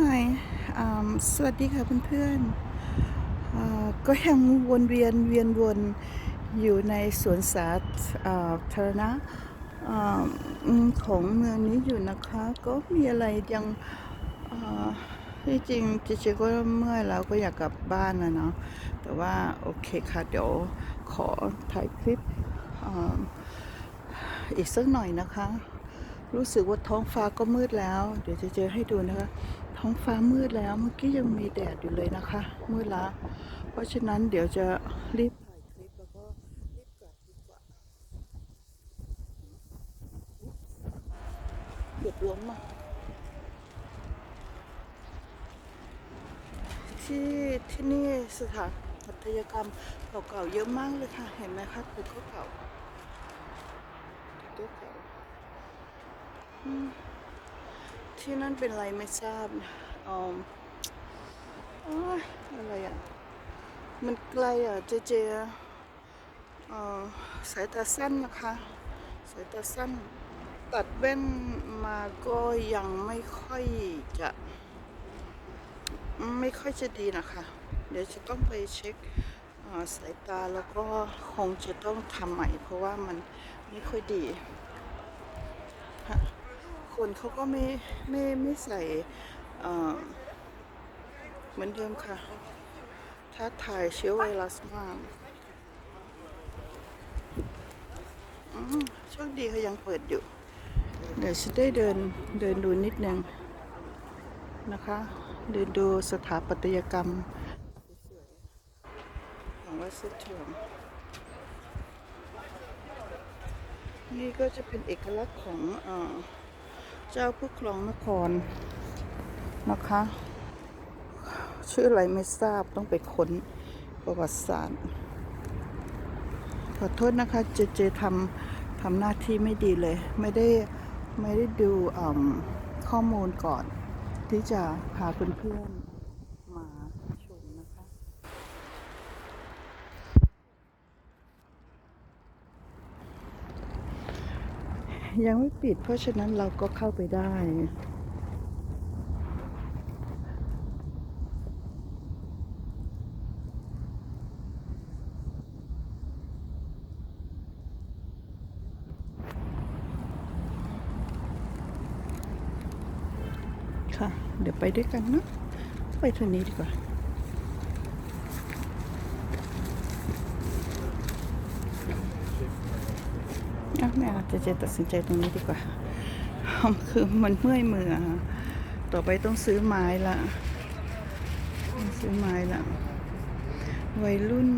Hi สวัสดีค่ะเพื่อนๆอ่าก็ยังวนเวียนเวียนวนอยู่ในสวนสาธารณะอของเมืองนี้อยู่นะคะ ก็มีอะไรยังที่จริงจริงก็เมื่อยแล้วก็อยากกลับบ้านนะเนาะแต่ว่าโอเคค่ะเดี๋ยวขอถ่ายคลิปอีกสักหน่อยนะคะ รู้สึกว่าท้องฟ้าก็มืดแล้ว เดี๋ยวจะเจอให้ดูนะคะ ท้องฟ้ามืดแล้วเมื่อกี้ยังมีแดดอยู่เลยนะคะ มืดแล้ว เพราะฉะนั้นเดี๋ยวจะรีบถ่ายคลิปแล้วก็รีบกลับดีกว่าเกือบล้มอะที่ที่นี่สถานปัตยกรรมเก่าๆเยอะมากเลยค่ะ เห็นไหมคะตึกเก่าตึกเก่าอืม ที่นั่นเป็นไรไม่ทราบอืมอ้ายอะไรอะ มันไกลอะ เจเจออสายตาสั้นนะคะ สายตาสั้น ตัดแว่นมาก็ยังไม่ค่อยจะ ไม่ค่อยจะดีนะคะ เดี๋ยวจะต้องไปเช็คสายตาแล้วก็คงจะต้องทำใหม่ เพราะว่ามันไม่ค่อยดีฮะ คนเขาก็ไม่ไม่ไม่ใส่เอ่อเหมือนเดิมค่ะถ้าถ่ายเชื้อไวรัสมากโชคดีเขายังเปิดอยู่ เดี๋ยวจะได้เดินเดินดูนิดนึงนะคะ เดินดูสถาปัตยกรรมของวัดเสถียรนี่ก็จะเป็นเอกลักษณ์ของอ เจ้าผู้ครองนครนะคะ ชื่ออะไรไม่ทราบต้องไปค้นประวัติศาสตร์ ขอโทษนะคะเจเจทำทำหน้าที่ไม่ดีเลย ไม่ได้ไม่ได้ดูข้อมูลก่อนที่จะพาเพื่อนๆมาชมนะคะ ยังไม่ปิด เพราะฉะนั้นเราก็เข้าไปได้ ค่ะ เดี๋ยวไปด้วยกันเนอะไปทางนี้ดีกว่า ไม่เอาจะจะตัดสินใจตรงนี้ดีกว่า คือมันเมื่อยมือต่อไปต้องซื้อไม้ละซื้อไม้ละวัยรุ่น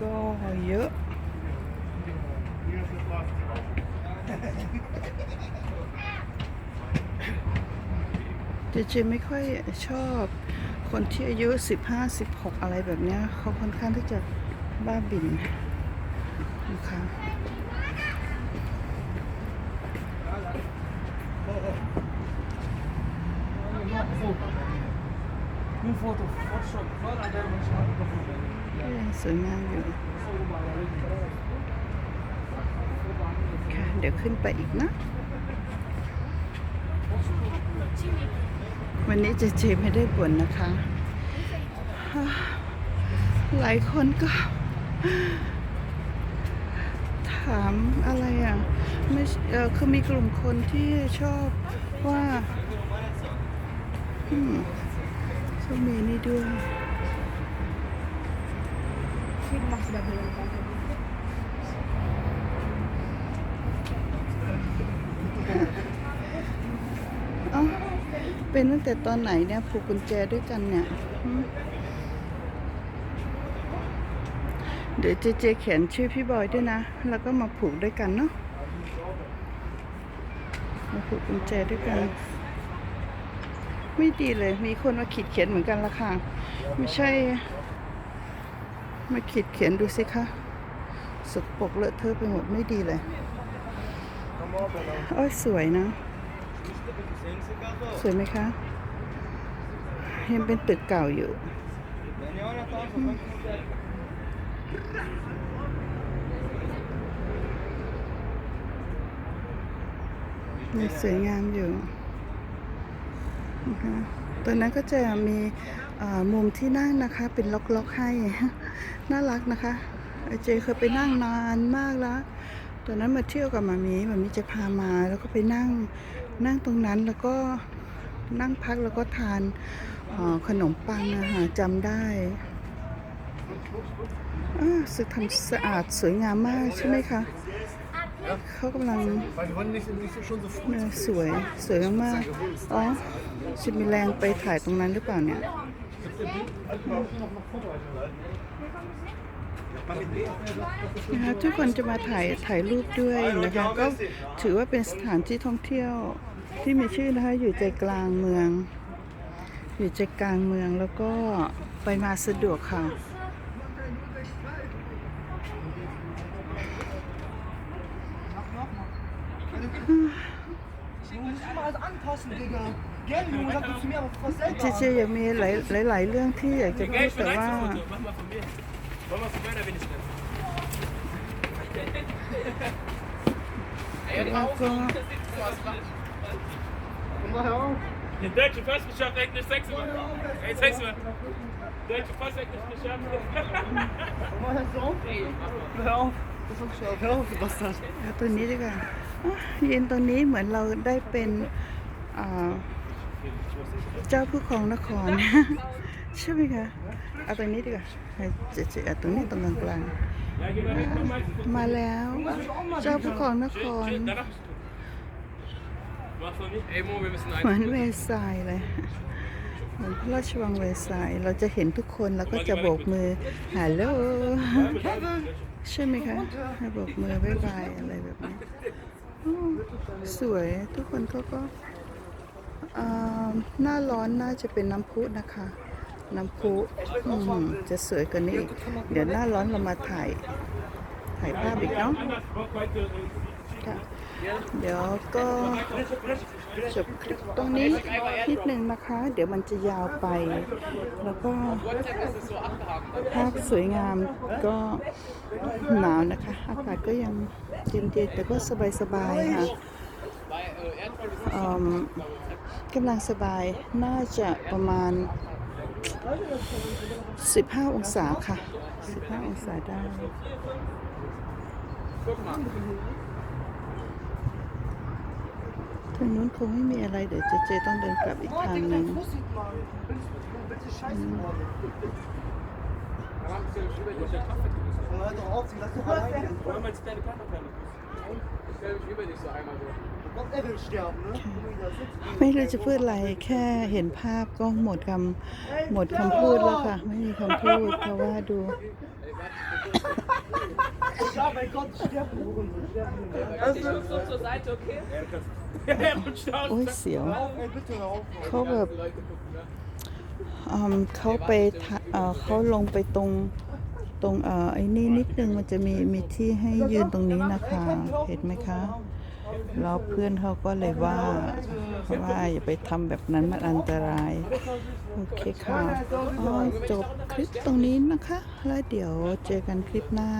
ก็เยอะเจเจไม่ค่อยชอบคนที่อายุ 15 16 อะไรแบบนี้เขาค่อนข้างที่จะบ้าบิ่น นะคะ Een foto, Photoshop, voilà, daar moet je naar ก็ยังสวยงามอยู่ค่ะเดี๋ยวขึ้นไปอีกนะ วันนี้เจเจไม่ได้บ่นนะคะ หลายคนก็ ถามอะไรอะไม่เออคือมีกลุ่มคนที่ชอบว่าอืมก็มีนี่ด้วย Film mag je dat heel erg. เอ้าเป็นตั้งแต่ตอนไหนเนี่ยผูกกุญแจด้วยกันเนี่ยหืม เดี๋ยวเจเจเขียนชื่อพี่บอยด้วยนะ แล้วก็มาผูกด้วยกันเนาะมาผูกกุญแจด้วยกัน ไม่ดีเลย มีคนมาขีดเขียนเหมือนกันละค่ะ ไม่ใช่ มาขีดเขียนดูสิคะสกปรกเลอะเทอะไปหมดไม่ดีเลยโอ้ยสวยนะ สวยไหมคะยังเป็นตึกเก่าอยู่ ยังสวยงามอยู่นะคะตอนนั้นก็จะมีมุมที่นั่งนะคะ เป็นล็อกๆให้ น่ารักนะคะไอเจเคยไปนั่งนานมากแล้ว ตอนนั้นมาเที่ยวกับมามีมามีจะพามาแล้วก็ไปนั่งนั่งตรงนั้นแล้วก็นั่งพักแล้วก็ทานขนมปังอาหารจำได้ สึกทำสะอาดสวยงามมากใช่ไหมคะ เขากำลังสวยสวยมากอ๋อจะมีแรงไปถ่ายตรงนั้นหรือเปล่าเนี่ยนะคะทุกคนจะมาถ่ายถ่ายรูปด้วยนะคะก็ถือว่าเป็นสถานที่ท่องเที่ยวที่มีชื่อนะคะอยู่ใจกลางเมือง อยู่ใจกลางเมืองแล้วก็ไปมาสะดวกค่ะ เจเจยังมีหลายหลายๆเรื่องที่อยากจะพูด Ich bin แต่ว่า Einzelfoto. Mach mal von mir. Wollen wir von meiner wenigstens? แล้วก็ Die deutsche Postgeschäft Englisch sechs mal. Ey, sechs mal. Deutsche Post Englisch geschafft. Mal hörst du auf? Hör auf. Das ist wirklich auf. Hör auf, du Bastard. เอาตัวนี้ดี กว่าอะยืนตรงนี้เหมือนเราได้เป็นเจ้าผู้ครองนครใช่ไหมคะเอาตรงนี้ดีกว่าให้เจเจเอาตรงนี้ตรงกลางมาแล้วเจ้าผู้ครองนครเหมือนเวร์ไซน์เลยเหมือนพระราชวังเวร์ไซน์เราจะเห็นทุกคนแล้วก็จะโบกมือฮัลโหลใช่ไหมคะให้โบกมือบ๊ายบายอะไรแบบนี้ สวยทุกคนเขาก็อ่าหน้าร้อนน่าจะเป็นน้ำพุนะคะ น้ำพุอืมจะสวยกว่านี้อีก เดี๋ยวหน้าร้อนเรามาถ่าย ถ่ายภาพอีกเนาะ เดี๋ยวก็จบคลิปตรงนี้นิดหนึ่งนะคะ เดี๋ยวมันจะยาวไป แล้วก็ภาพสวยงามก็หนาวนะคะ อากาศก็ยังเย็นๆแต่ก็สบายๆค่ะกำลังสบายน่าจะประมาณ 15 องศาค่ะ 15 องศาได้ ทางนู้นคงไม่มีอะไร เดี๋ยวเจเจต้องเดินกลับอีกทางหนึ่ง Musik mal. Willst, willst du Scheiße machen? Hör doch auf, sie lass doch alleine. Wollen wir jetzt deine Körperteile? Ich stell mich über dich so einmal so. Gott, er will sterben, ne? Guck mal, wie der sitzt. ไม่รู้จะพูดอะไร แค่เห็นภาพก็หมดคำหมดคำพูดแล้วค่ะ ไม่มีคำพูดเพราะว่าดู Ja, mein Gott, sterb, du Hurensohn, sterb, Junge. So zur Seite, okay? Er rutscht aus. โอ้ยเสียว Hör auf, ey, bitte hör auf. เขาแบบอืมเขาไปทะเอ่อเขาลงไปตรงตรงเอ่อไอ้นี่นิดนึงมันจะมีมีที่ให้ยืนตรงนี้นะคะ เห็นไหมคะแล้วเพื่อนเขาก็เลยว่าเพราะว่าอย่าไปทำแบบนั้นมันอันตราย โอเคค่ะอ๋อจบคลิปตรงนี้นะคะ แล้วเดี๋ยวเจอกันคลิปหน้า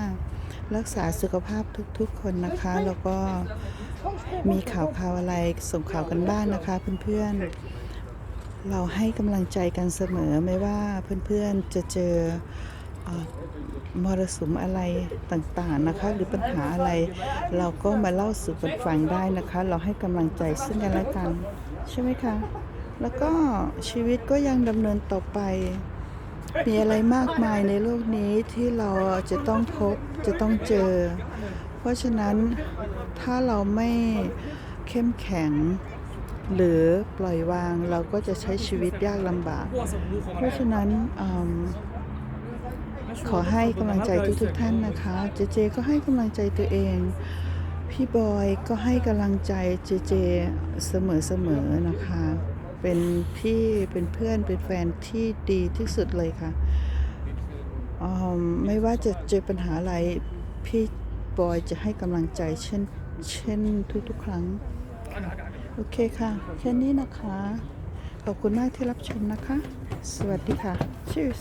รักษาสุขภาพทุกๆคนนะคะ แล้วก็มีข่าวข่าวอะไรส่งข่าวกันบ้างนะคะ เพื่อนๆ เราให้กำลังใจกันเสมอไม่ว่าเพื่อนๆจะเจอเอ่อมรสุมอะไรต่างๆนะคะ หรือปัญหาอะไร เราก็มาเล่าสู่กันฟังได้นะคะ เราให้กำลังใจซึ่งกันและกัน ใช่ไหมคะ แล้วก็ชีวิตก็ยังดำเนินต่อไป มีอะไรมากมายในโลกนี้ที่เราจะต้องพบ จะต้องเจอ เพราะฉะนั้นถ้าเราไม่เข้มแข็ง หรือปล่อยวางเราก็จะใช้ชีวิตยากลำบาก เพราะฉะนั้นอขอให้กำลังใจทุกๆท่านนะคะ เจเจก็ให้กำลังใจตัวเอง พี่บอยก็ให้กำลังใจเจเจเสมอๆนะคะ เป็นพี่เป็นเพื่อนเป็นแฟนที่ดีที่สุดเลยค่ะ ไม่ว่าจะเจอปัญหาอะไร พี่บอยจะให้กำลังใจเช่นเช่นทุกๆ ครั้ง โอเคค่ะ แค่นี้นะคะ ขอบคุณมากที่รับชมนะคะ สวัสดีค่ะ Cheers